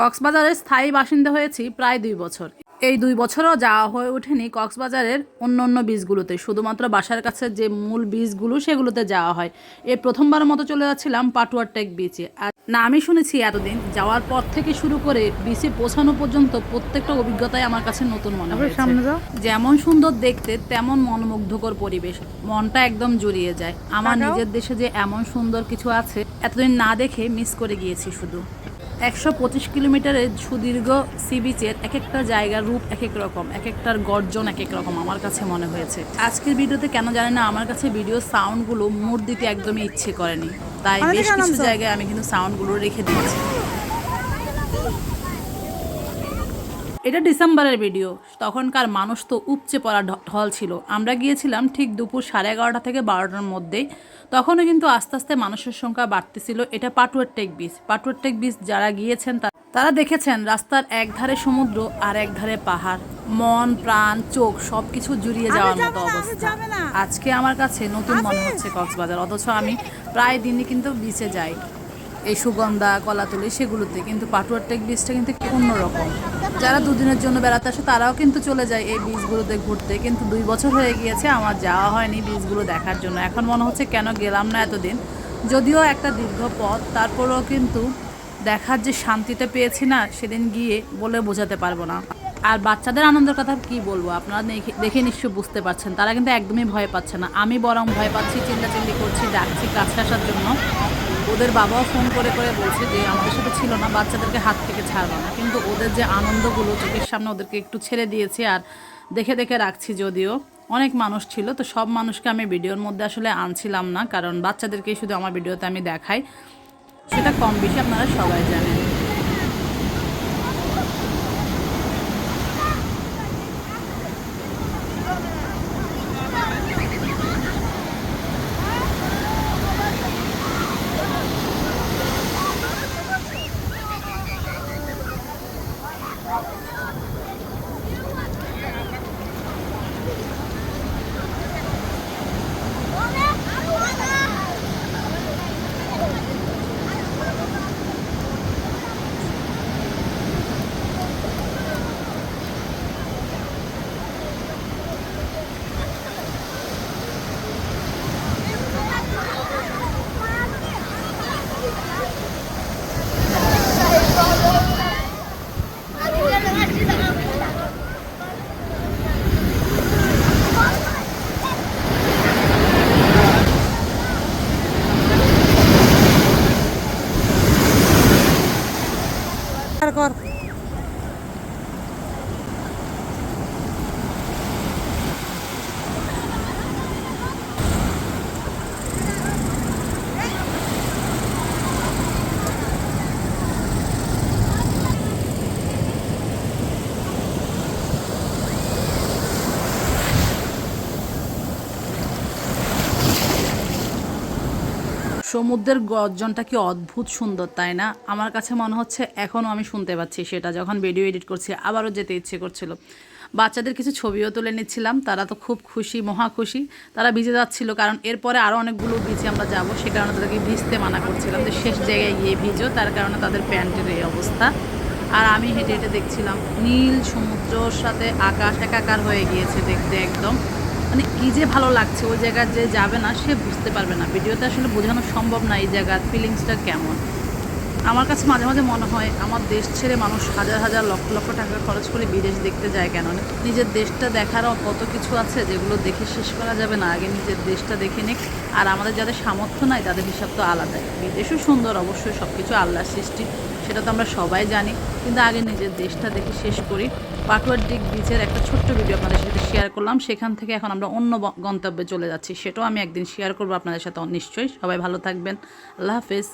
কক্সবাজারের স্থায়ী বাসিন্দা হয়েছি প্রায় দুই বছর। এই দুই বছরও যাওয়া হয়ে ওঠেনি কক্সবাজারের অন্য অন্য বীজগুলোতে। শুধুমাত্র বাসার কাছে যে মূল বীজগুলো সেগুলোতে যাওয়া হয়। এই প্রথমবার মতো চলে যাচ্ছিলাম পাটুয়ার টেক বিচে। আর না আমি শুনেছি এতদিন যাওয়ার পর থেকে শুরু করে বিচে পৌঁছানো পর্যন্ত প্রত্যেকটা অভিজ্ঞতাই আমার কাছে নতুন মনে হয়েছে। যেমন সুন্দর দেখতে তেমন মনোমুগ্ধকর পরিবেশ। মনটা একদম জুড়িয়ে যায়। আমার নিজের দেশে যে এমন সুন্দর কিছু আছে এতদিন না দেখে মিস করে গিয়েছি শুধু। একশো পঁচিশ কিলোমিটারের সুদীর্ঘ সি বিচের এক একটা জায়গার রূপ এক এক রকম এক একটার গর্জন এক এক রকম আমার কাছে মনে হয়েছে। আজকের ভিডিওতে কেন জানি না আমার কাছে ভিডিও সাউন্ডগুলো মুড দিতে একদমই ইচ্ছে করেনি। তাই বেশ কিছু জায়গায় আমি কিন্তু সাউন্ডগুলো রেখে দিয়েছি। এটা ডিসেম্বরের ভিডিও। তখনকার মানুষ তো উপচে পড়া ঢল ছিল। আমরা গিয়েছিলাম ঠিক দুপুর সাড়ে এগারোটা থেকে বারোটার মধ্যেই তখনও কিন্তু আস্তে আস্তে মানুষের সংখ্যা বাড়তেছিল। এটা Patuartek beach Patuartek beach যারা গিয়েছেন তারা দেখেছেন রাস্তার এক ধারে সমুদ্র আর এক ধারে পাহাড়। মন প্রাণ চোখ সব কিছু জুড়িয়ে যাওয়ার মতো অবস্থা। আজকে আমার কাছে নতুন মনে হচ্ছে কক্সবাজার। অথচ আমি প্রায় দিনই কিন্তু বিচে যাই। এই সুগন্ধা, কলাতলি সেগুলোতে কিন্তু পাটুয়ার টেক বীজটা কিন্তু অন্যরকম যারা দুদিনের জন্য বেড়াতে আসে তারাও কিন্তু চলে যায় এই বীজগুলোতে ঘুরতে। কিন্তু দুই বছর হয়ে গিয়েছে আমার যাওয়া হয়নি বীজগুলো দেখার জন্য। এখন মনে হচ্ছে কেন গেলাম না এতদিন। যদিও একটা দীর্ঘ পথ, তারপরেও কিন্তু দেখার যে শান্তিটা পেয়েছি না, সেদিন গিয়ে বলে বোঝাতে পারব না। আর বাচ্চাদের আনন্দের কথা কি বলব? আপনারা দেখে- নিশ্চয়ই বুঝতে পারছেন। তারা কিন্তু একদমই ভয় পাচ্ছে না। আমি বরং ভয় পাচ্ছি, চিল্লাচিল্লি করছি, ডাকছি কাছে আসার জন্য। ওদের বাবাও ফোন করে করে বলছে যে আমাদের সাথে ছিল না, বাচ্চাদেরকে হাত থেকে ছাড়বো না। কিন্তু ওদের যে আনন্দগুলো চোখের সামনে ওদেরকে একটু ছেড়ে দিয়েছি আর দেখে দেখে রাখছি যদিও। অনেক মানুষ ছিল, তো সব মানুষকে আমি ভিডিওর মধ্যে আসলে আনছিলাম না, কারণ বাচ্চাদেরকেই শুধু আমার ভিডিওতে আমি দেখাই। সেটা কম বেশি আপনারা সবাই জানেন। সমুদ্রের গর্জনটা কি অদ্ভুত সুন্দর, তাই না? আমার কাছে মনে হচ্ছে এখনও আমি শুনতে পাচ্ছি সেটা, যখন ভিডিও এডিট করছি, আবারও যেতে ইচ্ছে করছিল। বাচ্চাদের কিছু ছবিও তুলে নিচ্ছিলাম, তারা তো খুব খুশি, মহা খুশি। তারা ভিজে যাচ্ছিল, কারণ এরপরে আরও অনেকগুলো বিচে আমরা যাব, সে কারণে তাদেরকে ভিজতে মানা করছিলাম যে শেষ জায়গায় গিয়ে ভিজো, তার কারণে তাদের প্যান্টের এই অবস্থা। আর আমি হেঁটে হেঁটে দেখছিলাম, নীল সমুদ্রর সাথে আকাশ একাকার হয়ে গিয়েছে দেখতে একদম। মানে কি যে ভালো লাগছে, ওই জায়গায় যে যাবে না, সে বুঝতে পারবে না। ভিডিওতে আসলে বোঝানো সম্ভব না এই জায়গার ফিলিংসটা কেমন। আমার কাছে মাঝে মাঝে মনে হয়, আমার দেশ ছেড়ে মানুষ হাজার হাজার লক্ষ লক্ষ টাকা খরচ করে বিদেশ দেখতে যায় কেন? নিজের দেশটা দেখারও কত কিছু আছে যেগুলো দেখে শেষ করা যাবে না। আগে নিজের দেশটা দেখে নিক। আর আমাদের যাদের সামর্থ্য নাই, তাদের হিসাব তো আলাদাই বিদেশও সুন্দর, অবশ্যই সব কিছু আল্লাহর সৃষ্টি। সেটা তো আমরা সবাই জানি। কিন্তু আগে নিজের দেশটা দেখে শেষ করি। পাটুয়ার ডিক বিচের একটা ছোট্ট ভিডিও আপনাদের সাথে শেয়ার করলাম। সেখান থেকে এখন আমরা অন্য গন্তব্যে চলে যাচ্ছি। সেটাও আমি একদিন শেয়ার করব আপনাদের সাথে, নিশ্চয়ই। সবাই ভালো থাকবেন। আল্লাহ হাফেজ।